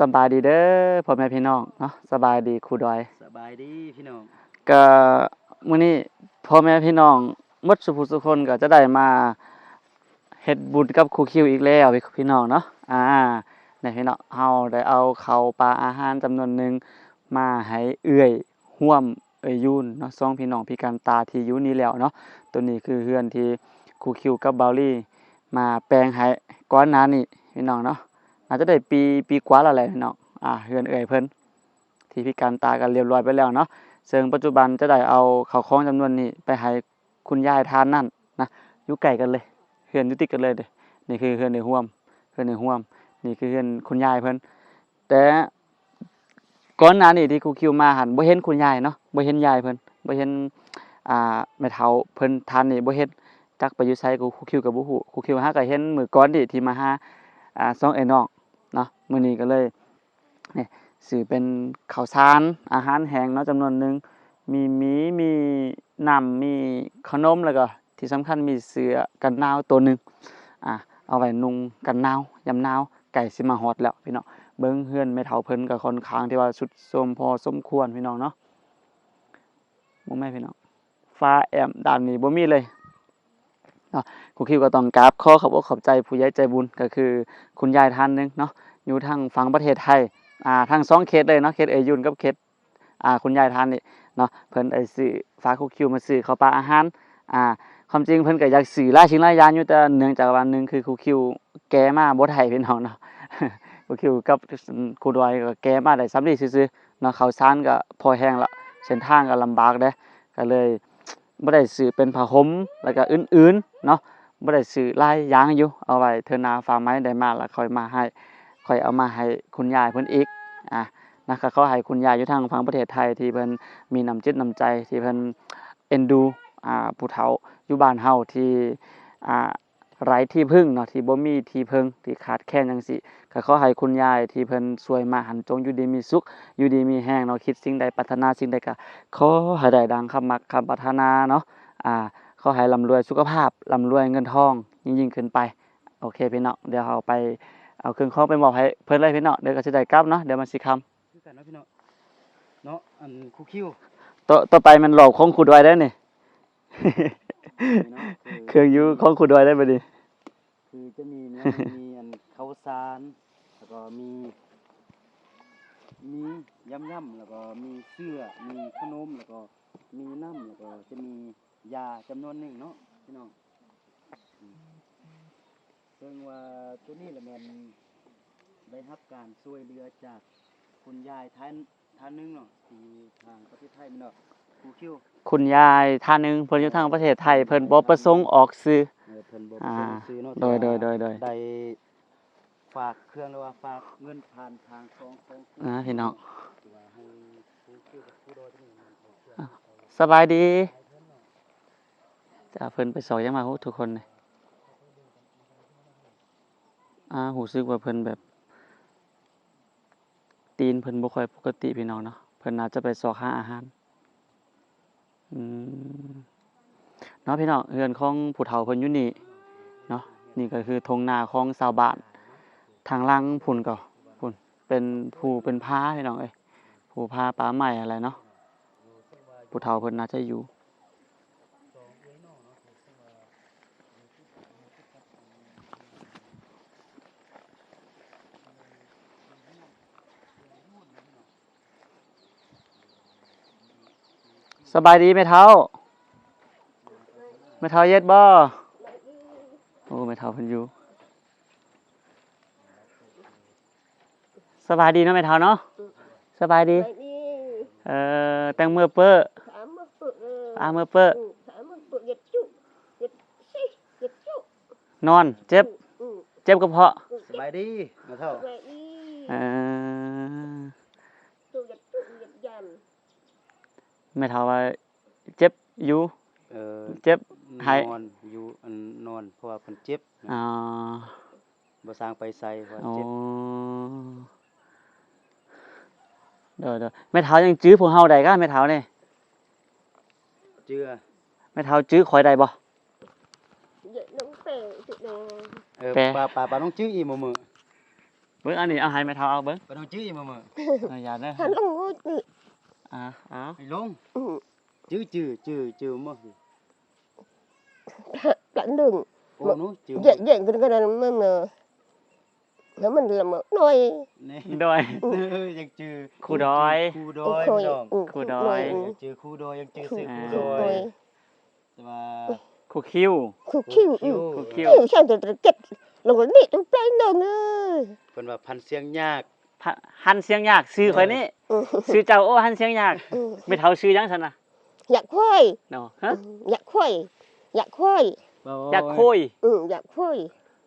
สบายดีเด้อพ่อแม่พี่น้องเนาะสบายดีครูดอยสบายดีพี่น้องก็มื้อนี้พ่อแม่พี่น้องหมดสุภุสุคนก็จะได้มาเฮ็ดบุญกับครูคิวอีกแล้วพี่น้องเนาะอ่าเนี่ยพี่น้องเฮาได้เอาข้าวปลาอาหารจำนวนหนึงมาให้เอื้อยร่วมเอ้ยยุ่นเนาะสองพี่น้องพิการตาที่อยู่นี่แล้วเนาะตัวนี้คือเฮือนที่ครูคิวกับเบาลี่มาแปลงให้ก่อนหน้านี้พี่น้องเนาะ น่าจจะได้ปีปีกว่าแล้วแหละพี่น้องอ่าเฮือนเอื้อยเพิ่นที่พิการตากันเรียบร้อยไปแล้วเนาะซึ่งปัจจุบันจะได้เอาเข้าวของจำนวนนี้ไปให้คุณยายทานนั่นนะอยู่ไกลกันเลยเฮือนยู่ติกันเลยเด้นี่คือเฮือนในห่วมเฮือนในห่วม นี่คือเฮือนคุณยายเพิ่นแต่ก่อนหน้านี้ที่ครูคิวมาหันบ่เห็นคุณยายเนาะบ่เห็นยายเพิ่นบ่เห็นอ่าแม่เฒ่าเพิ่นทานนี่บ่เห็นจักไปอยู่ไสกูครูคิวก็บ่ฮู้ครูคิวหาก็เห็นมื้อก่อนนี่ที่มาหาอ่าสองไอ้น้อง เนาะมื้อนี้ก็เลยเนี่ซื้อเป็นข้าวสารอาหารแห้งเนาะจำนวนหนึ่งมีหมีมีน้ำมีขนมแล้วก็ที่สำคัญมีเสื้อกันหนาวตัวหนึ่งอะเอาไว้นุ่งกันหนาวยามหนาวไก่สิมาฮอดแล้วพี่น้องเบิ่งเฮือนแม่เฒ่าเพิ่นก็ค่อนข้างที่ว่าสุดโทมพอสมควรพี่น้องเนาะบ่แม่พี่น้องฟ้าแอมด้านนี้บ่มีเลยเนาะครูคิวก็ต้องกราบขอขอบอกขอบใจผู้ใหญ่ใจบุญก็คือคุณยายท่านหนึงเนาะ อยู่ทางฝั่งประเทศไทยอ่าทางสองเขตเลยเนาะเขตเอยุนกับเขตอ่าคุณยายทานนี่เนาะเพิ่นได้ซื้อฝากคุกคิวมาซื้อข้าปลาอาหารอ่าความจริงเพิ่นก็อยากซื้อหลาชิ้นหลายอย่างอยู่แต่เนื่องจากวันหนึ่งคือครูคิวแก้มาบ่ได้พี่น้องเนาะครูคิวกับครูดอยก็แก้มาได้สำลีซื่อๆเนาะเขาวสารก็พอแห้งละเส้นทางก็ลำบากเด้ก็เลยบ่ได้ซื้อเป็นผ้าห่มแล้วก็อื่นๆเนาะบ่ได้ซื้อลายอย่างอยู่เอาไว้เทื่อนาฟ้าไม้ได้มาแล้วค่อยมาให้ ค่อยเอามาให้คุณยายเพิ่นอีกอะนะก็ขอให้คุณยายอยู่ทางฝั่งประเทศไทยที่เพิ่นมีน้ำจิตน้ำใจที่เพิ่นเอ็นดูอ่าผู้เฒ่าอยู่บ้านเฮาที่อ่าไร้ที่พึ่งเนาะที่บ่มีที่พึ่งที่ขาดแคลนจังซี่ก็ขอให้คุณยายที่เพิ่นช่วยมาหันจงอยู่ดีมีสุขอยู่ดีมีแรงเนาะคิดสิ่งใดปรารถนาสิ่งใดก็ขอให้ได้ดังคำมักคำปรารถนาเนาะอ่าขอให้ร่ำรวยสุขภาพร่ำรวยเงินทองยิ่งๆขึ้นไป โอเคพี่น้องเดี๋ยวเราไป เอาเครื่องของไปมอบให้เพิ่นเลยพี่น้องเดี๋ยวก็สิได้กลับเนาะเดี๋ยวมันสิค่ำคือกันเนาะพี่น้องเนาะอันครูคิวต่อต่อไปมันหลอกของขุดไว้ได้นี่เนาะเครื่องอยู่ของขุดไว้ได้บ่ดิคือจะมีเนี่ยมีอันข้าวสารแล้วก็มีมียำยำๆแล้วก็มีเสื้อมีขนมแล้วก็มีน้ำแล้วก็จะมียาจำนวนหนึ่งเนาะพี่น้องอืม ซึ่งว่าตัวนี้แหละแมันได้รับการช่วยเหลือจากคุณยายท่านท่านหนึงเนาะที่ทางประเทศไทยมันเนาะครูคิวคุณยายท่านหนึงเพิ่นอยู่ทางประเทศไทยเพิ่นบ่ประสงค์ออกสื่อ เออเพิ่นบ่อ่าส่งซื้อเนาะโดยโดยโดยโดยได้ฝากเครื่องหรือว่าฝากเงินผ่านทางของของอ่าพี่น้องที่ว่าให้ผู้ชื่อกับผู้โดยที่นี่มันเอาเครื่อง สบายดีจ้าเพิ่นไปสอยยังมาโหทุกคนเลย อ่าหูซึกว่าเพิ่นแบบ ตีนเพิ่นบ่ค่อยปกติพี่น้องเนาะเพิ่นน่าจะไปสอกหาอาหารอืมเนาะพี่น้องเฮือนของผู้เฒ่าเพิ่นอยู่นี่เนาะนี่ก็คือทงนาของชาวบ้าน ทางล่างพุ่นก็พุ่นเป็นผู้เป็นพาพี่น้องเอ้ยผู้พาป่าใหม่อะไรเนาะผู้เฒ่าเพิ่นน่าจะอยู่ สบายดีไหมเท้าไม่เท้าเย็ดบ่โอ้ไม่เท้าเพิ่นอยู่สบายดีเนาะไม่เท้าเนาะสบายดีไปดิเอ่อแตงเมื่อเป้อถามมาฝึกเอออาเมื่อเป้ออืมถามมาฝึกเหยียดจุเหยียดซิเหยียดจุนอน เจ็บอืมเจ็บกระเพาะอืมสบายดีมาเท่าไปดิเอ่อ จุเหยียดจุเหยียดยัน ไม่เท้าว่าเจ็บอยู่เออเจ็บให้นอนอยู่อันนอนเพราะว่าเพิ่นเจ็บนะอ่าบ่สร้างไปใส่เพราะว่าโอ้เจ็บเดี๋ยวเดี๋ยวแม่เท้ายังจื้อพวกเฮาได้กะแม่เท้านี่เจือแม่เท้าจื้อข่อยได้บ่เหยียดน้องเป๋จุดเนเออแปะปลาปลาปลาต้องจื้ออีหมู่มื้อเบิ่งอันนี้เอาให้แม่เฒ่าเอาเบิ่งไปน้องจื้อมาเมื่อเอาอย่าเด้อหันลงงูนี่ อ่าเอาไปลงอืมจื้อจื้อจื้อจื้อมาหลังหนึ่งโอ้หนู้จื้อเย่เย่กันกันนั่นมันเนอะแล้วมันละเมอหน่อยนี่โดยเออยังจื้อครูดอยครูดโอ้อยโหพี่น้องอืมครูดอยอืมยังจื้อครูดอยยังจื้อสื่อครูอ่าดครูอดอยยแต่ว่าครูคิวครูคิวอืมครูคิวคิวช่างตัวตะเก็ดลงกันนี่ต้องไปลงเออเพิ่นว่าพันเสียงยากพะหันเสียงยากชื่อข่อยนี่ อืมชื่อเจ้าโอ้หันเสียงยากอืมไม่เท่าชื่อหยังซั่นน่ะอยากควายเนาะฮะอยากควายอยากควายอยากคุยอืมอยากควาย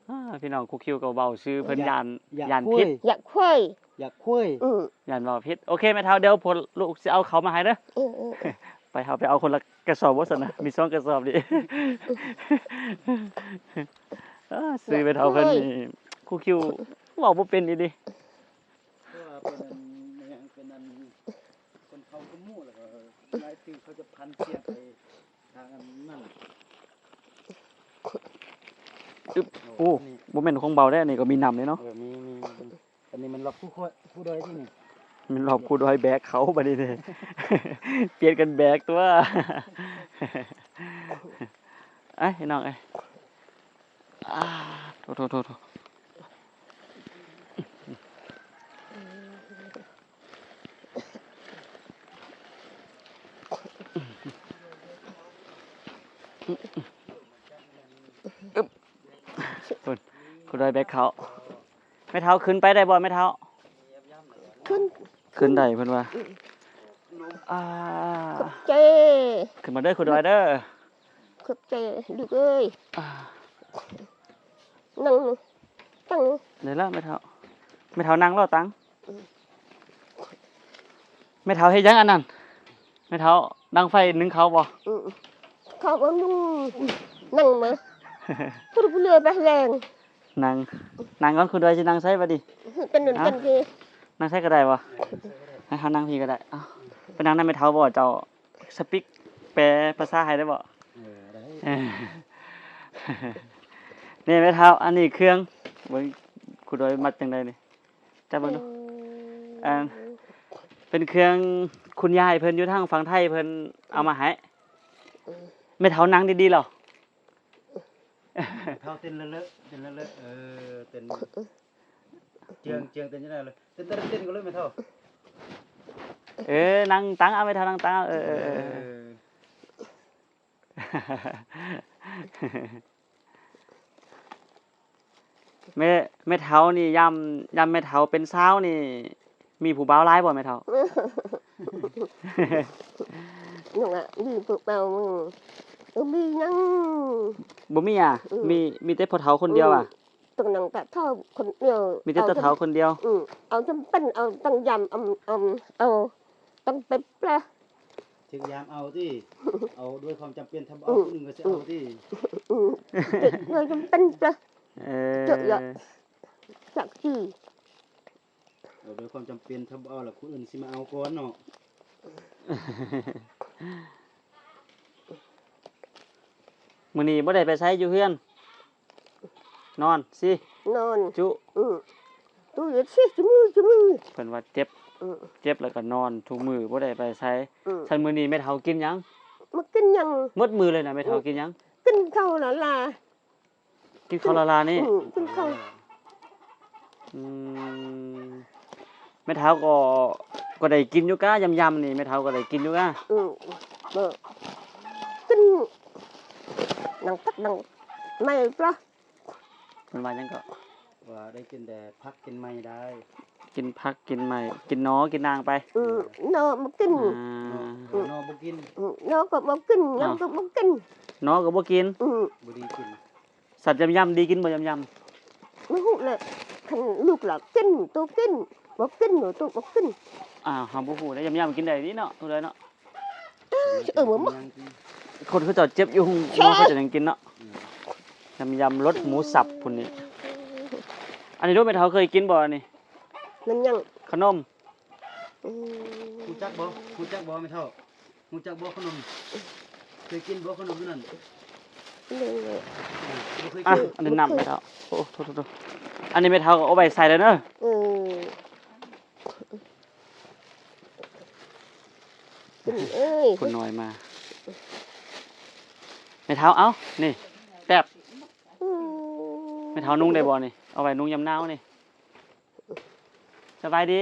อ่าพี่น้องครูคิวก็เว้าชื่อเพิ่นยานอยากยานคุพิยษอยากควายอยากคุยอืมยานเว้าพิษโอเคแม่เฒ่าเดี๋ยวผลลูกสิเอาเขามาให้เด้ออืมอืมไปเอาไปเอาคนละกระสอบว่าสนะมีสองกระสอบดิอ่าซื้อไปเท่าเพิ่นนี่ครูคิวเว้าบ่เป็นอีดิเพราะว่าเป็นอันเนี่ยเป็นอันคนเขาขมู่แล้วก็หลายปีเขาจะพันเสียงไปทางอันนั่นโอ้บ่แม่นของเบาได้อันนี่ก็มีนำเลยเนาะเออมีมีมีอันนี้มันรับผู้ค่อยผู้ดอยที่นี่มันรอบครูดอยแบกเขาบัดนี้เด้เปลี่ยนกันแบกตัวเอ้ยน้องเอ้ยอ่าโทษโทษโทษโทษอึ๊บคุณ ครูดอยแบกเขาไม่เท้าขึ้นไปได้บ่ไม่เท้า ขึ้นขึ้นได้เพิ่นว่าอ่าใจขึ้นมาเด้อคุณดอยเด้อขอบใจลูกเอ้ยอ่านั่งตั้งเดี๋ยวละไม่เท่าไม่เท่านั่งรอตังไม่เท่าเฮ็ดหยังอันนั้นไม่เท่าดังไฟนึ่งเขาบ่อืมเขาบอกนุ่งนั่งมาพูดเรือไปแรง นั่งนั่งก่อนคุณดอยสินั่งใส่บ่ดิเป็นหนุนกันคือนั่งใส่ก็ได้บ่ให้เขานั่งพี่ก็ได้เอ้าไปนั่งนั่นไม่เท่าบ่เจ้าสปิกแปลภาษาไทยได้บ่เออได้เออนี่ไม่เท่าอันนี้เครื่องเบิ่งคุณดอยมัดจังไดนี่จับเบิ่งดูอ่าเป็นเครื่องคุณยายเพิ่นอยู่ทางฝั่งไทยเพิ่นเอามาให้ไม่เท่านังดีๆหรอ เท้าเต้นเลอะๆเต้นเลอะๆเออเต้นเจียงเจียงเต้นยังไงเลยเต้นเต้นเต้นก็เลยไม่เท่าเออนั่งตังเอาไม่เท่านั่งตังเอาเออเออเออแม่แม่เท่านี่ยำยำแม่เท่าเป็นสาวนี่ มีผู้บ่าวหลายบ่แม่เท่าหนูอะมีพวกเบามึง เออมีนั่ง บ่มีอะ อืม มีมีแต่พ่อเฒ่าคนเดียวอะ ตรงนั่งแต่เท่าคนเดียวมีแต่ตาเฒ่าคนเดียว อืมเอาจำเป็นเอาตั้งยำเอาเอาเอาต้องไปปลา ถึงยามเอาที่ เอาด้วยความจำเป็นทำเอาคนหนึ่งก็จะเอาที่อืมเลยจำเป็นปลา เอเจาะเยอะอจากจีเอาด้วยความจำเป็นทำเอาแล้วคนอื่นสิมาเอาก่อนเนาะ มื้อนี้บ่ได้ไปไสอยู่เฮือน นอนสินอน จุอืมตู้เย็นสิจมือจมือเพิ่นว่าเจ็บ อืมเจ็บแล้วก็นอนทุกมื้อบ่ได้ไปไสอืมฉันมื้อนี้แม่เฒ่ากินหยังมากินยัง หมดมื้อเลยนะแม่เฒ่ากินหยัง กินข้าวละลากินข้าวละลานี่ อืมกินข้าวอืมแม่เฒ่าก็ก็ได้กินอยู่กะยำๆนี่แม่เฒ่าก็ได้กินอยู่กะอืมเบอกิน นังพักนังไม่ปลาเพิ่นว่าหยังก็ว่าได้กินแต่พักกินไม่ได้ กินผักกินไม้กินหนอกินนางไปอืมนอมากินอ่าเนาะนอนบ่กินอืมนอก็มากินยังก็มากินหนอก็บ่กิน อืมบ่ดีกินสัตว์ยำๆดีกินบ่ยำไม่หูเลยคันลูกหลับกินตัวกินบ่กินหนูตัวบ่กิน ๆอ้าวเฮาบ่ฮู้ได้ยำๆกินได้นี่เนาะทุเรยเนาะ เออบ่มายังกิน คนเขาเจ้าเจ็บอยู่หุงหมอเขาจะยังกินเนาะอืมยำยำรสหมูสับพุ่นนี่อันนี้รู้ไหมเฒ่าเคยกินบ่อันนี้มันยังขนมอืมฮู้จักบ่ฮู้จักบ่ไม่เท่าฮู้จักบ่ขนมเคยกินบ่ขนมนั่นเลยเลยอ่าบ่เคยอะกินอันนี้นำไปเฒ่าโอ้โทษโทษโทษอันนี้ไม่เท่าก็เอาไปใส่แล้วเนอะเออกินเอ้ยคุณน้อยมา ไม่เท่าเอ้านี่แตบอืไม่เท่านุ่งได้บ่นี่เอาไว้นุ่งยำหนาวนี่สบายดี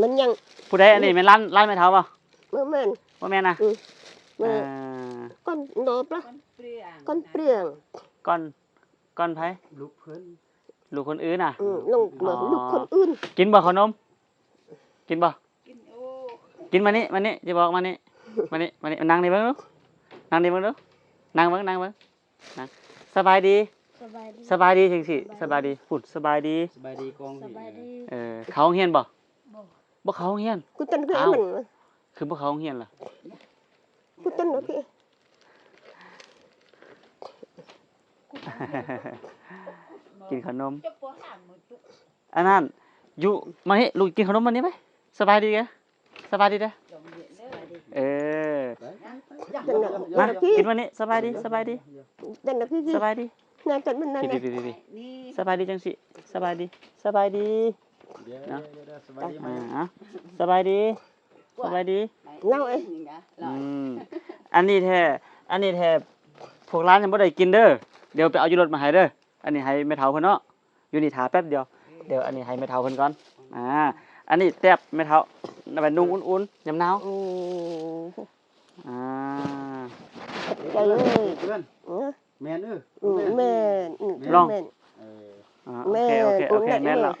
มันยังผู้ใดอันนี้แม่นร้านร้านไม่เท่าป่ะเมื่อมันบ่แม่นนะเมื่อเอ่อก้อนโนบละก้อนเปรี้ยงก้อนก้อนไผลูกเพิ่นลูกคนอื่นน่ะอืมลงเหมือนลูกคนอื่น กินบ่ขนม กินบ่ กินมานี่มานี่จะบอกมานี่มานี่มานี่นั่งนี่เบิ่งดูนั่งนี่เบิ่งดูนั่งเบิ่งนั่งเบิ่งนั่งสบายดี สบายดี สบายดีจังสิสบายดีฝุ่นสบายดีสบายดีกองสบายดีเออเขาโรงเฮียนบ่บ่บ่เขาโรงเฮียนกูตันเพื่ออ้าวมันคือบ่เขาโรงเฮียนล่ะกูตันโอเคกินขนมจะปวดหางมือจุกอันนั้นอยู่มานี่ลูกกินขนมมานี่ไหมสบายดีแก สบายดีเด้อลงเย็นเด้อเออตันโอมาเคกินมานี่สบายดีสบายดีตันโอเคสบายดีงานตันมันนั่นดีนะดีดีดีนี่สบายดีจังสิสบายดีสบายดีเดี๋ยวนะเดี๋ยวเดี๋ยวสบายดีไหมอ่าสบายดีสบายดีเล่าเอ้ยอืมอันนี้แท้อันนี้แท้พวกร้านยังบ่ได้กินเด้อเดี๋ยวไปเอาอยู่รถมาให้เด้ออันนี้ให้แม่เฒ่าเพิ่นเนาะอยู่นี่ถาแป๊บเดียวเดี๋ยวอันนี้ให้แม่เฒ่าเพิ่นก่อนอ่าอันนี้แซ่บแม่เฒ่า เอาไปนุ่งอุ่นๆยามหนาวอืมอ่าใจเลยเพื่อนเออแม่นเอ้ออืมแม่นอืมลองแม่นเอออ่าโอเคโอเคโอเคแม่แม่นแม่แล้ว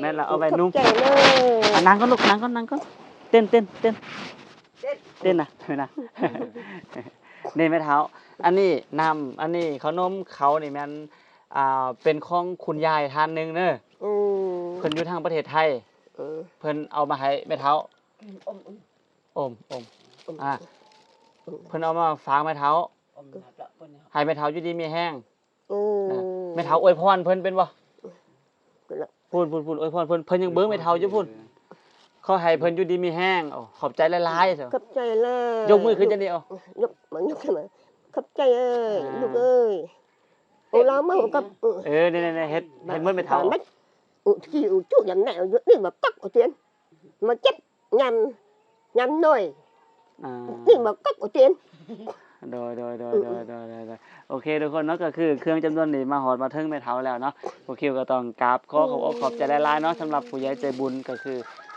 แม่นแล้วเอาไปนุ่งขบใจเลยอะนั่งก่อนลูกนั่งก่อนนั่งก่อนเต้นเต้นเต้นเต้นนะเต้นนะนี่แม่เท้า อันนี้น้ำอันนี้ขนมเขานี่แม่นอ่าเป็นของคุณยายท่านหนึงเด้ออืมเพิ่นอยู่ทางประเทศไทย เออเพิ่นเอามาให้แม่เท้าอมอมอมอมอ่าเพิ่นเอามาฝากแม่เท้าอมนะละปนให้แม่เท้าอยู่ดีมีแห้งอืมแม่เท้าอวยพรเพิ่นเป็นบ่เป็นละพูดพูดพูดอวยพรเพิ่นเพิ่นยังเบิ่งแม่เท้าอยู่พุ่นขอให้เพิ่นอยู่ดีมีแห้งโอ้ขอบใจหลายๆเถอะขอบใจเลยยกมือขึ้นจังได๋เอายกมันยกขึ้นมาขอบใจเอ้ยอ่าลูกเอ้ยโอ้เรามากับเออนี่ๆๆเฮ็ดเฮ็ดเหมือนแม่เท้า mất ụ thì ụ chú nhầm nẹo giữa đi mà cắt ở tiền mà chết nhầm nhầm nồi อ่า đi mà cắt ở tiền โดยโดยโดยโดยโดยโดยโดยโอเคทุกคนเนาะก็คือเครื่องจำนวนนี้มาหอดมาถึงไม่เท่าแล้วเนาะโอเคก็ต้องกราบขอขอบอกขอบใจหลายๆเนาะสำหรับผู้ใหญ่ใจบุญก็คือ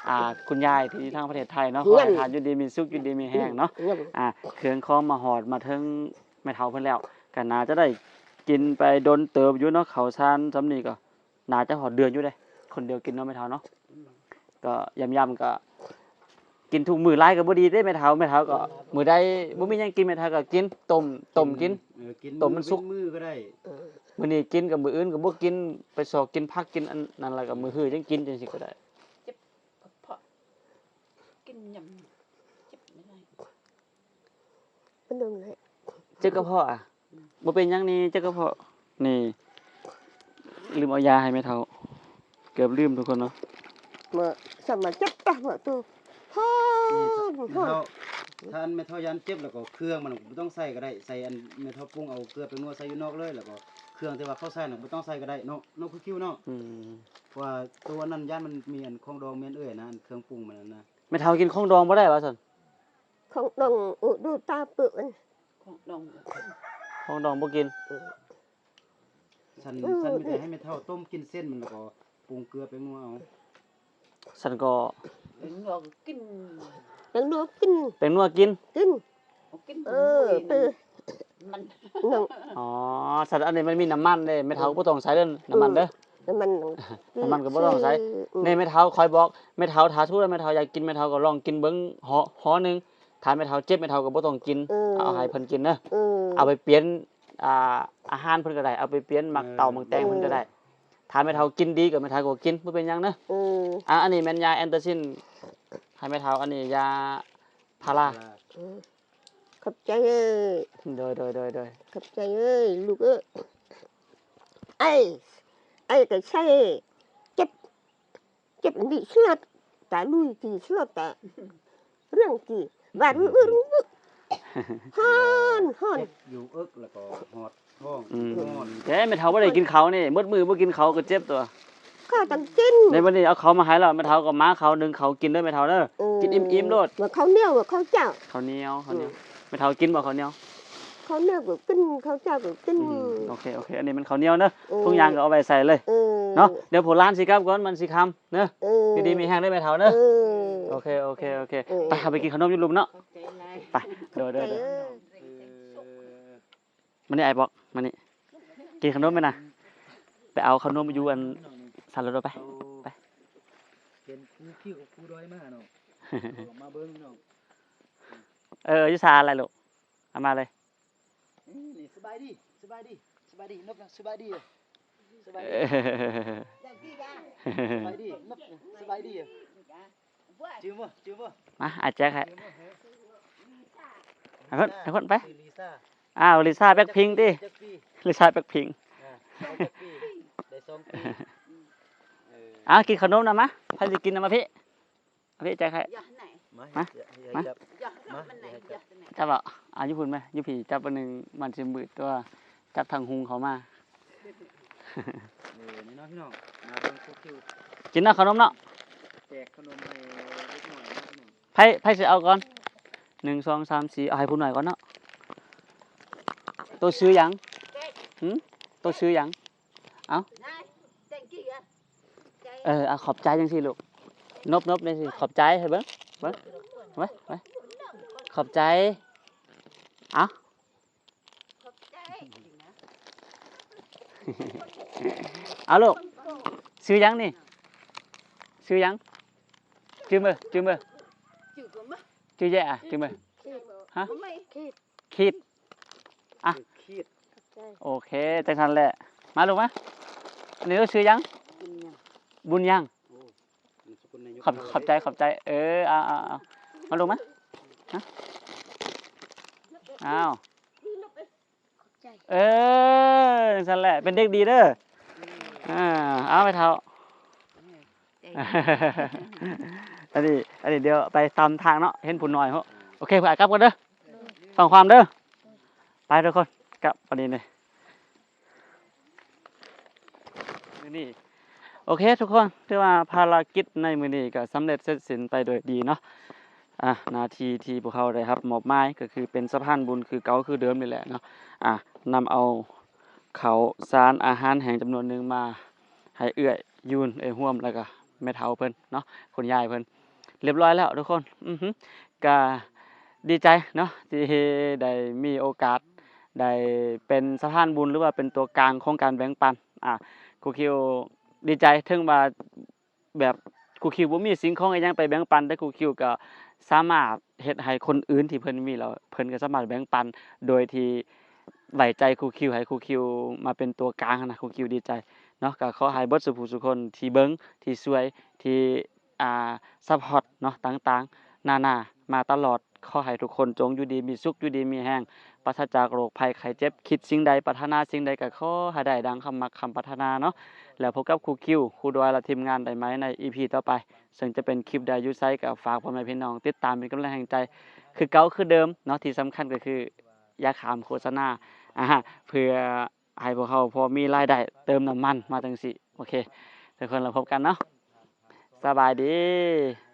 อ่าคุณยายที่อยู่ทางประเทศไทยเนาะขอให้ทานอยู่ดีมีสุขอยู่ดีมีแห้งเนาะ nhầm อ่าเครื่องของมาหอดมาถึงไม่เท่าเพิ่นแล้วก็น่าจะได้กินไปโดนเติบอยู่เนาะเขาวชานสำนี้ก็ น่าจะหอดเดือนอยู่เด้คนเดียวกินเนาะไม่เท่าเนาะก็ยำๆก็กินทุกมื้อหลายก็บ่ดีเด้ไม่เท่าไม่เท่าก็มื้อใดบ่มีหยังกินไม่เท่าก็กินต้มต้มกิน เออกินต้มมันสุก มือก็ได้มื้อนี้กินกับมื้ออื่นก็บ่กินไปสอกกินผักกินอันนั่นแล้วก็มื้อฮื้อจังกินจังซี่ก็ได้ เพาะกินยำเจ็บไม่ได้ bên đường này เจ็บกระเพาะอะบ่เป็นหยังนี่เจ็บกระเพาะนี่ ลืมเอายาให้แม่เฒ่า เกือบลืมทุกคนเนาะ mà sao mà chết ta mà tôi นี่ thôi เท่า thôi ถ้าอันเมทัลยันเจ็บแล้วก็เครื่องมันบ่ต้องใส่ก็ได้ใส่อันเมทัลปรุงเอาเกลือไปนวดใส่อยู่นอกเลยแล้วก็เครื่องที่ว่าเข้าใส่น่ะบ่ต้องใส่ก็ได้เนาะเนาะคือคิวเนาะอืมเพราะว่าตัวนั้นย่านมันมีอันของดองแม่นเอ้ยนะอันเครื่องปรุงมันนั่นนะแม่เฒ่ากินของดองบ่ได้ว่าซั่น không đồng ụ đu ta bự ของดองของดองบ่กิน ฉันฉันไม่ได้ให้เมทัลต้มกินเส้นมันแล้วก็ปรุงเกลือไปนัวเอาซั่นก็เป็นงอกกิน đừng đua kinh เป็นนัวกิน kinh กินเออเออมัน nồng อ๋อซั่นอันนี้มันมีน้ำมันเด้แม่เฒ่าบ่ต้องใส่เด้อน้ำมันเด้อ mình น้ำมันก็บ่ต้องใส่นี่แม่เฒ่าคอยบอกแม่เฒ่าถ้าทุกแม่เฒ่าอยากกินแม่เฒ่าก็ลองกินเบิ่งหอหอหนึงถ้าแม่เฒ่าเจ็บแม่เฒ่าก็บ่ต้องกิน เอาให้เพิ่นกินเด้อ ừ เอาไปเปลี่ยน อ่าอาหารเพิ่นก็ได้เอาไปเปลี่ยนหมักเต่าหมักแตงเพิ่นก็ได้ถ้าแม่เฒ่ากินดีก็แม่เฒ่าก็กินบ่เป็นหยังเด้อ ừ อะอันนี้แม่นยาแอนเตาซินให้แม่เฒ่าอันนี้ยาพารา khắp trái ơi โดยโดยโดยโดย khắp trái ơi lúc ơi ai ai cái say chết chết bị slot ta lui thì slot ta riêng thì và rú rú rú hon hon เจ็บอ ยู่เอิกแล้วก็หอดท้องอืมนอนแต่แม่เฒ่าบ่ได้กินเขาวนี่มดมือบ่กินเขาวก็เจ็บตัวข้าวต้องกินในวันนี้เอาเขาวมาให้แล้วแม่เฒ่าก็มาเขาวดึงเขาวกินเด้อแม่เฒ่าเด้อ กินอิ่มๆโลดว่าข้าวเหนียวว่าข้าวเจ้า ข้าวเหนียวข้าวเหนียวแม่เฒ่ากินบ่ข้าวเหนียวข้าวเหนียวก็กินข้าวเจ้าก็กินอืมโอเคโอเคอันนี้มันข้าวเหนียวเนอะเออทุกอย่างก็เอาไปใส่เลยเออเนาะเดี๋ยวผมร้านสิครับก่อนมันสิคำเนอะเอออยู่ดีมีแห้งได้ไหมเฒ่าเนอะ เออ โอเคโอเคโอเคเออไปเอาไปกินขนมอยู่ลุมเนาะเข้าใจไรไปเดี๋ยวเดี๋ยวเอเดี๋ยวอเออมันนี่ไอ้บอกมันนี่กินขนมไหมนะไปเอาขนมอยู่อันพี่น้องนี่สั่นรถไปเอาไปเป็นครูคิ้วกับครูดอยมาเนาะเอามาเบิ่งพี่น้องเออยุซาอะไรลูกเอามาเลยนี่นี่สบายดีสบายดีสบายดีนกนะสบายดีอะสบายเอดีอสบายดีนกนะสบายดีอะจื้อบ่จื้อบ่ มาอาแจ็คให้จื้อบ่ฮะไอ้คนไอ้คนไปชื่อลิซ่าอ้าวลิซ่าแบ็คพิงค์ดิจักปีลิซ่าแบ็คพิงค์อ่าเอาจักปีได้สองปีเอออ้าวกินขนมนะมะพันจะกินนะมาพี่เอาพี่แจ็คให้อย่าไหนมามาอย่อย่มาจับอย่ามามันไหนอย่าไหนจับอะอายุพุ่นไหมยุผีจับอันหนึ่งมันสิมืดตัวจับทางหุงเขามาเออนี่เนาะพี่น้องมาเบิ่งครูคิ้วกินเนาะขนมเนาะแจกขนมให้เด็กน้อยเนาะพี่น้องไพ่ไพ่สิเอาก่อนหนึ่งสองสามสี่เอาให้ผู้หน่อยก่อนเนาะตัวซื้อยังหืมตัวซื้อยังนายแต่งกี่อะใจเออเอาขอบใจจังสิลูกนบนบเลยสิขอบใจให้เบิ้งเบิ้งไว้ไว้ขอบใจเอาเอาลูกซื้อยังนี่ซื้อยังจื้มือจื้อมือจืดกว่ามั้ย จื้อแย่อะจื้อมือฮะไม่คิดคิดอะขีดโอเคจังทันแหละ มาลูกมาอันนี้เราซื้อหยังกินยัง บุญยังโอ้มันสกุลนายกขอบขอบใจขอบใจ เออเอาเอาเอามาลงมาฮะเอาเออนั่นแหละ เป็นเด็กดีเด้ออ่าเอาไปเท่าอันนี้ อันนี้เดี๋ยวไปตามทางเนาะเห็นผุนหน่อยเหรอโอเคเพื่อนกลับกันเด้อฟังความเด้อไปทุกคนกลับวันนี้เลยนี่โอเคทุกคนถือว่าภารกิจในมือนี้ก็สำเร็จเสร็จสิ้นไปโดยดีเนาะอะนาทีที่พวกเขาได้รับมอบหมายก็คือเป็นสะพานบุญคือเกาคือเดิมนี่แหละเนาะอะนำเอาเขาสารอาหารแห่งจำนวนหนึ่งมาให้เอื้อยยูนเอ้ยห่วมแล้วก็แม่เฒ่าเพิ่นเนาะคุณยายเพิ่น เรียบร้อยแล้วทุกคนอือฮึก็ดีใจเนาะที่ได้มีโอกาสได้เป็นสะพานบุญหรือว่าเป็นตัวกลางของการแบ่งปันอะครูคิวดีใจถึงว่าแบบครูคิวบ่มีสิ่งของอิหยังไปแบ่งปันแต่ครูคิวก็สามารถเฮ็ดให้คนอื่นที่เพิ่นมีแล้วเพิ่นก็สามารถแบ่งปันโดยที่ไว้ใจครูคิวให้ครูคิวมาเป็นตัวกลางนะครูคิวดีใจเนาะก็ขอให้เบิดสุผู้สุคนที่เบิ่งที่ช่วยที่ อ่าซัพพอร์ตเนาะต่างๆ นานามาตลอดขอให้ทุกคนจงอยู่ดีมีสุขอยู่ดีมีแรงปราศจากโรคภัยไข้เจ็บคิดสิ่งใดปรารถนาสิ่งใดก็ขอให้ได้ดังคำมักคำปรารถนาเนาะแล้วพบกับครูคิวครูดอยและทีมงานได้ไหมใน EP ต่อไป ซึ่งจะเป็นคลิปไดยูไซกับฝากพ่อแม่พี่น้อง ติดตามเป็นกำลังแห่งใจ คือเก่าคือเดิมเนาะที่สำคัญก็คือยาขามโฆษณาอ่าเพื่อให้พวกเขาพอมีรายได้เติมน้ำมันมาจังสิโอเคทุกคนเราพบกันเนาะ สบายดี